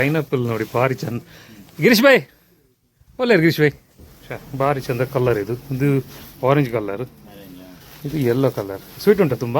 Pineapple ನೋಡಿ ಭಾರಿ ಚಂದ. ಗಿರೀಶ್ ಭಾಯ್ ಒಳ್ಳೆ ಗಿರೀಶ್ ಭಾಯ್. ಭಾರಿ ಚಂದ ಕಲರ್ ಇದು. ಇದು ಆರೆಂಜ್ ಕಲರ್ ಇದು ಯೆಲ್ಲೋ ಕಲರ್ ಸ್ವೀಟ್ ಉಂಟಾ ತುಂಬ?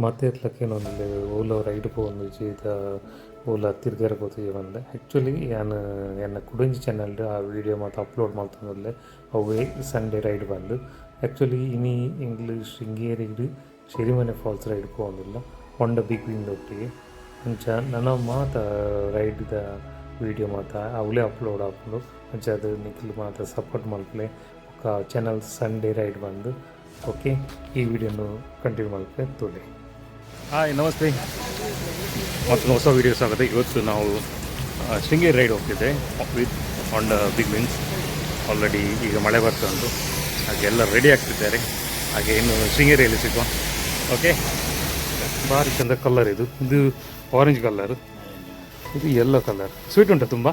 ಮತ್ತೆ ಇರ್ಲಕ್ಕೆ ಒಂದು ಓಲೋ ರೈಡ್ ಒಂದು ಜೀತ ಓಲ ತಿರ್ಗಾರ ಈ ಒಂದು. ಆ್ಯಕ್ಚುಲಿ ನಾನು ಎನ್ನ ಕುಡಂಜಿ ಚಾನಲ್ ಆ ವಿಡಿಯೋ ಮತ್ತು ಅಪ್ಲೋಡ್ ಮಾಡ್ತಂದಲ್ಲೇ ಅವೇ ಸಂಡೇ ರೈಡ್ ಬಂದು. ಆ್ಯಕ್ಚುಲಿ ಇನಿ ಇಂಗ್ಲೀಷ್ ಹಿಂಗೇರಿಡ್ ಶಿರಿಮನೆ ಫಾಲ್ಸ್ ರೈಡ್ ಹೋಗಿಲ್ಲ ಹೊಂಡ ಬಿಗ್ ವಿಂಗ್ ಒಟ್ಟಿಗೆ. ಅಂಚ ನನ್ನ ಮಾತ ದ ವೀಡಿಯೋ ಮಾತ್ರ ಅವಳೇ ಅಪ್ಲೋಡ್ ಹಾಕೊಂಡು ಅಂಚ ಅದು ನಿಖಿಲ್ ಮಾತ ಸಪೋರ್ಟ್ ಮಾಡ್ಲೆ ಚಾನಲ್ ಸಂಡೇ ರೈಡ್ ಬಂದು. ಓಕೆ ಈ ವಿಡಿಯೋನು ಕಂಟಿನ್ಯೂ ಮಾಡ್ಕೆ ತೋಡೆ ಹಾಯ್ ನಮಸ್ತೆ. ಮತ್ತು ಹೊಸ ವೀಡಿಯೋಸ್ ಆಗುತ್ತೆ ಇವತ್ತು ನಾವು ಶೃಂಗೇರಿ ರೈಡ್ ಹೋಗ್ತಿದ್ದೆ with on big wings already ಈಗ ಮಳೆ ಬರ್ತಾ ಉಂಟು. ಹಾಗೆ ಎಲ್ಲ ರೆಡಿ ಆಗ್ತಿದ್ದಾರೆ. ಹಾಗೆ ಇನ್ನು ಶೃಂಗೇರಿಯಲ್ಲಿ ಸಿಗುವ. ಓಕೆ ಭಾರಿ ಚಂದ ಕಲರ್ ಇದು. ಇದು ಆರೆಂಜ್ ಕಲರ್ ಇದು ಎಲ್ಲೋ ಕಲರ್ ಸ್ವೀಟ್ ಉಂಟಾ ತುಂಬ?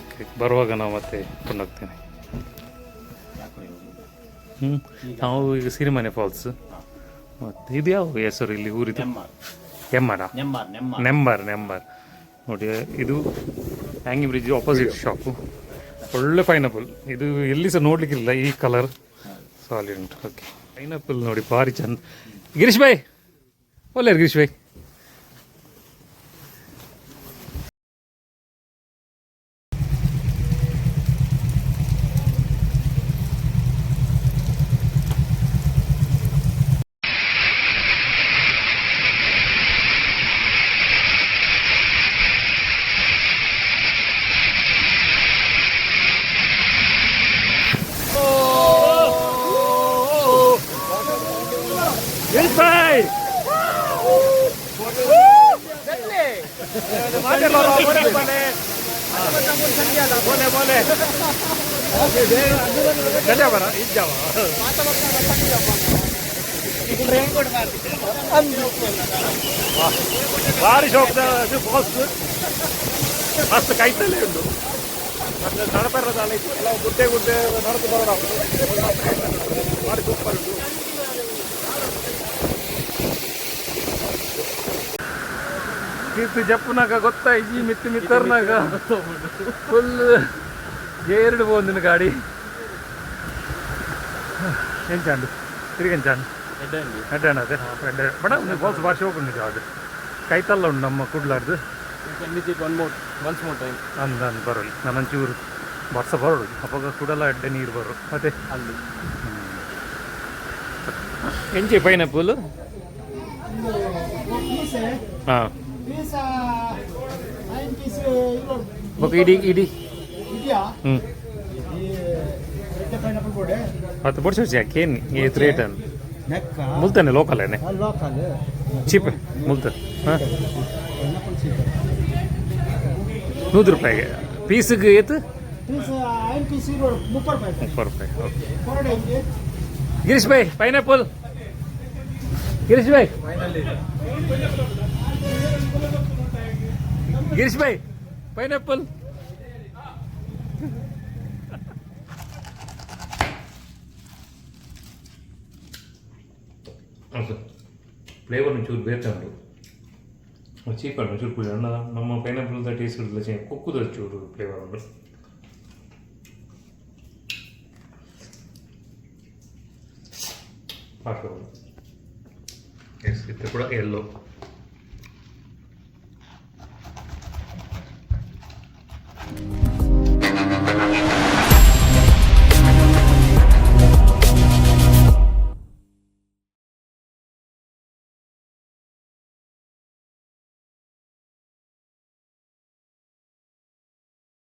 ಓಕೆ ಬರುವಾಗ ನಾವು ಮತ್ತೆ ಕೊಂಡೋಗ್ತೇನೆ. ಹ್ಞೂ ನಾವು ಈಗ ಸಿರಿಮನೆ ಫಾಲ್ಸ್ ಮತ್ತು ಇದು ಯಾವ ಹೆಸರು ಇಲ್ಲಿ ಊರಿದು ನೆಮ್ಮರ್. ನೆಂಬರ್ ನೆಂಬರ್ ನೋಡಿ ಇದು ಹ್ಯಾಂಗಿ ಬ್ರಿಡ್ಜ್ ಆಪೋಸಿಟ್ ಶಾಪು ಒಳ್ಳೆ ಪೈನಾಪಲ್ ಇದು ಎಲ್ಲಿ ಸಹ ನೋಡ್ಲಿಕ್ಕಿಲ್ಲ ಈ ಕಲರ್ ಸಾಲಿಡ್ ಉಂಟು. ಓಕೆ ಪೈನಾಪಲ್ ನೋಡಿ ಭಾರಿ ಚಂದ. ಗಿರೀಶ್ ಭಾಯ್ ಒಳ್ಳೆ ಗಿರೀಶ್ ಭಾಯ್. ಗಿರೀಶ್ ಭಾಯ್ ಬರ ಇದ್ದಾವ ಭಾರಿ ಶೋಕದ ಫಾಲ್ಸ್ ಮಸ್ತ್ ಕೈತಲ್ಲೇ ಉಂಟು. ಮತ್ತೆ ನಡಪರದ ಅಲ್ಲ ಇತ್ತು. ಎಲ್ಲ ಗುಡ್ಡೆ ಗುಡ್ಡೆ ನಡದು ಬರೋದು ಭಾರಿ ಸೂಪರ್ ಉಂಟು ಕೀರ್ತಿ ಜಪ್ಪನಾಗ ಗೊತ್ತಾಯ್ತು ಮಿತ್ತು ಮಿತ್ತರ್ನಾಗ? ಫುಲ್ ಎರಡು ಬಂದಿನ ಗಾಡಿ. ಎಂಚಾಂಡು ತಿರುಗಂಚಾಂಡು ಅಡ್ಡಾಣ ಅದೇ? ಬಡ ಬಾಲ್ಸ್ ಭಾಷೆ ಹೋಗ್ಕೊಂಡಿದ್ದು ಅದು? ಕೈತಲ್ಲ ಉಂಟು ನಮ್ಮ ಕುಡ್ಲಾರ್ದು. One more once more time ಅಂದ ಅಂದ್ ಬರಲಿ. ನನ್ನಂಚೂರು ವರ್ಷ ಬರೋಡು ಅವಾಗ ಕುಡಲ ಎಡ್ಡೆ ನೀರು ಬರೋ ಮತ್ತೆ? ಅಲ್ಲಿ ಎಂಚಿ ಪೈನಾಪಲ್ ಹಾಂ. ಇದು ರೆಡ್ ಪೈನಾಪಲ್ ಬೋರ್ಡೆ ಹತ್ತು ಬರ್ಸಿ ಯಾಕೆ? ಏನು ಏತ್ ರೇಟ್ ನೆಕ್ಕ? ಮುಲ್ತಾನೆ ಲೋಕಲೇನೆ ಲೋಕಲ್ ಚೀಪ್ ಮುಲ್ತ. ಹಾಂ? ನೂರು ರೂಪಾಯಿಗೆ. ಪೀಸಿಗೆ ಏತು? ಇದು ಮುಪ್ಪತ್ತು ರೂಪಾಯಿ. ಓಕೆ. ಇದೆ ಗಿರೀಶ್ ಭಾಯ್ ಪೈನಾಪಲ್ ಗಿರೀಶ್ ಭಾಯ್. ಗಿರೀಶ್ ಭಾಯ್ ಪೈನಾಪಲ್ ಫ್ಲೇವರ್ ಒಂಚೂರು ಬೇರೆ ಉಂಟು ಚೀಪ್ ಉಂಟು ಒಂಚೂರು ಪುಡಿ ಅಣ್ಣ ನಮ್ಮ ಪೈನಾಪಲ್ ಟೇಸ್ಟ್ ಇರಲಿಲ್ಲ ಚೇ ಕುಕ್ಕುದ ಚೂರು ಫ್ಲೇವರ್ ಉಂಟು ಹಾಕೋದು ಎಸ್ ಇದು ಕೂಡ ಎಲ್ಲೋ